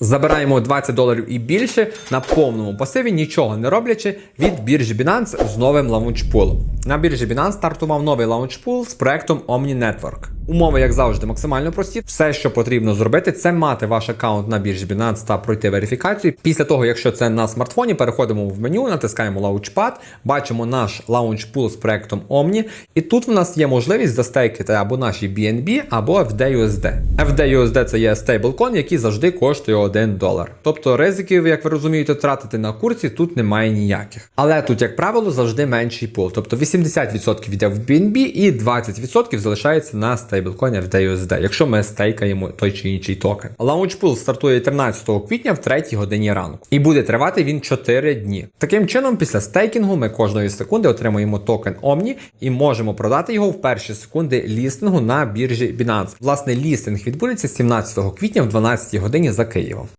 Забираємо 20 доларів і більше на повному пасиві, нічого не роблячи від біржі Binance з новим лаунчпулом. На біржі Binance стартував новий лаунчпул з проектом Omni Network. Умови, як завжди, максимально прості. Все, що потрібно зробити, це мати ваш аккаунт на біржі Binance та пройти верифікацію. Після того, якщо це на смартфоні, переходимо в меню, натискаємо Launchpad, бачимо наш лаунчпул з проектом Omni, і тут в нас є можливість застейкати або наші BNB, або FDUSD. FDUSD це є стейблкон, який завжди коштує 1 долар. Тобто ризиків, як ви розумієте, тратити на курсі тут немає ніяких. Але тут, як правило, завжди менший пул. Тобто 80% йде в BNB і 20% залишається на стейблконі FDUSD, якщо ми стейкаємо той чи інший токен. Лаунчпул стартує 13 квітня в 3 годині ранку. І буде тривати він 4 дні. Таким чином, після стейкінгу ми кожної секунди отримуємо токен Omni і можемо продати його в перші секунди лістингу на біржі Binance. Власне, лістинг відбудеться 17 квітня в 12 годині за Києвом.